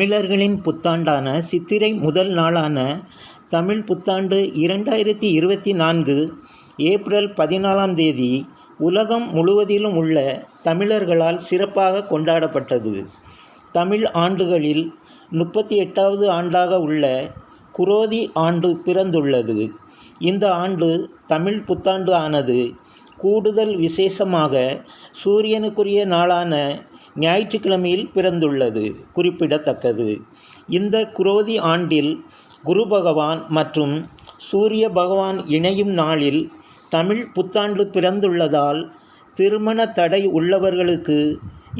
தமிழர்களின் புத்தாண்டான சித்திரை முதல் நாளான தமிழ் புத்தாண்டு இரண்டாயிரத்தி இருபத்தி நான்கு ஏப்ரல் பதினாலாம் தேதி உலகம் முழுவதிலும் உள்ள தமிழர்களால் சிறப்பாக கொண்டாடப்பட்டது. தமிழ் ஆண்டுகளில் முப்பத்தி எட்டாவது ஆண்டாக உள்ள குரோதி ஆண்டு பிறந்துள்ளது. இந்த ஆண்டு தமிழ் புத்தாண்டு ஆனது கூடுதல் விசேஷமாக சூரியனுக்குரிய நாளான ஞாயிற்றுக்கிழமையில் பிறந்துள்ளது குறிப்பிடத்தக்கது. இந்த குரோதி ஆண்டில் குரு பகவான் மற்றும் சூரிய பகவான் இணையும் நாளில் தமிழ் புத்தாண்டு பிறந்துள்ளதால் திருமண தடை உள்ளவர்களுக்கு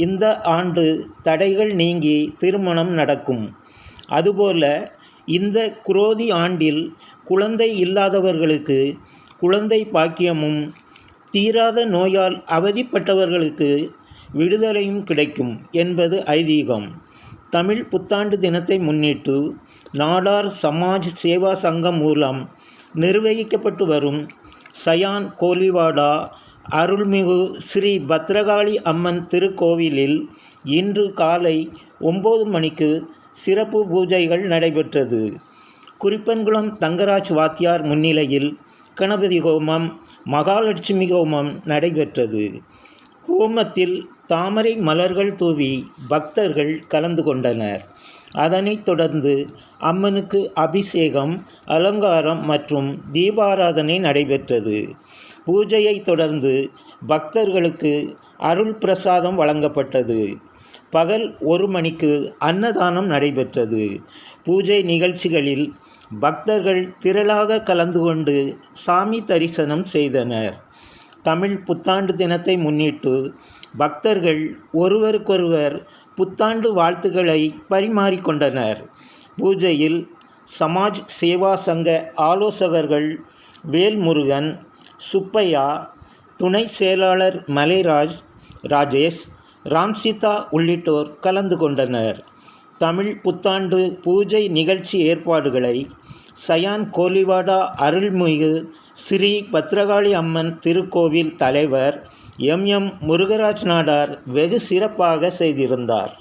இந்த ஆண்டு தடைகள் நீங்கி திருமணம் நடக்கும். அதுபோல இந்த குரோதி ஆண்டில் குழந்தை இல்லாதவர்களுக்கு குழந்தை பாக்கியமும் தீராத நோயால் அவதிப்பட்டவர்களுக்கு விடுதலையும் கிடைக்கும் என்பது ஐதீகம். தமிழ் புத்தாண்டு தினத்தை முன்னிட்டு நாடார் சமாஜ் சேவா சங்கம் மூலம் நிர்வகிக்கப்பட்டு வரும் சயான் கோலிவாடா அருள்மிகு ஸ்ரீ பத்ரகாளி அம்மன் திருக்கோவிலில் இன்று காலை ஒம்பது மணிக்கு சிறப்பு பூஜைகள் நடைபெற்றது. குறிப்பன்குளம் தங்கராஜ் வாத்தியார் முன்னிலையில் கணபதி ஹோமம் மகாலட்சுமி ஹோமம் நடைபெற்றது. ஹோமத்தில் தாமரை மலர்கள் தூவி பக்தர்கள் கலந்து கொண்டனர். அதனைத் தொடர்ந்து அம்மனுக்கு அபிஷேகம் அலங்காரம் மற்றும் தீபாராதனை நடைபெற்றது. பூஜையை தொடர்ந்து பக்தர்களுக்கு அருள் பிரசாதம் வழங்கப்பட்டது. பகல் ஒரு மணிக்கு அன்னதானம் நடைபெற்றது. பூஜை நிகழ்ச்சிகளில் பக்தர்கள் திரளாக கலந்து கொண்டு சாமி தரிசனம் செய்தனர். தமிழ் புத்தாண்டு தினத்தை முன்னிட்டு பக்தர்கள் ஒருவருக்கொருவர் புத்தாண்டு வாழ்த்துக்களை பரிமாறிக்கொண்டனர். பூஜையில் சமாஜ் சேவா சங்க ஆலோசகர்கள் வேல்முருகன் சுப்பையா துணை செயலாளர் மலைராஜ் ராஜேஷ் ராம்சிதா உள்ளிட்டோர் கலந்து கொண்டனர். தமிழ் புத்தாண்டு பூஜை நிகழ்ச்சி ஏற்பாடுகளை சயான் கோலிவாடா அருள்மிகு ஸ்ரீ பத்ரகாளி அம்மன் திருக்கோவில் தலைவர் எம் எம் முருகராஜ் நாடார் வெகு சிறப்பாக செய்திருந்தார்.